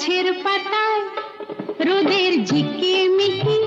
গাছের পাতায় রোদের ঝিকিমিকি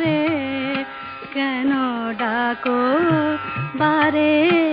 রে কেন ডাকো বারে বারে?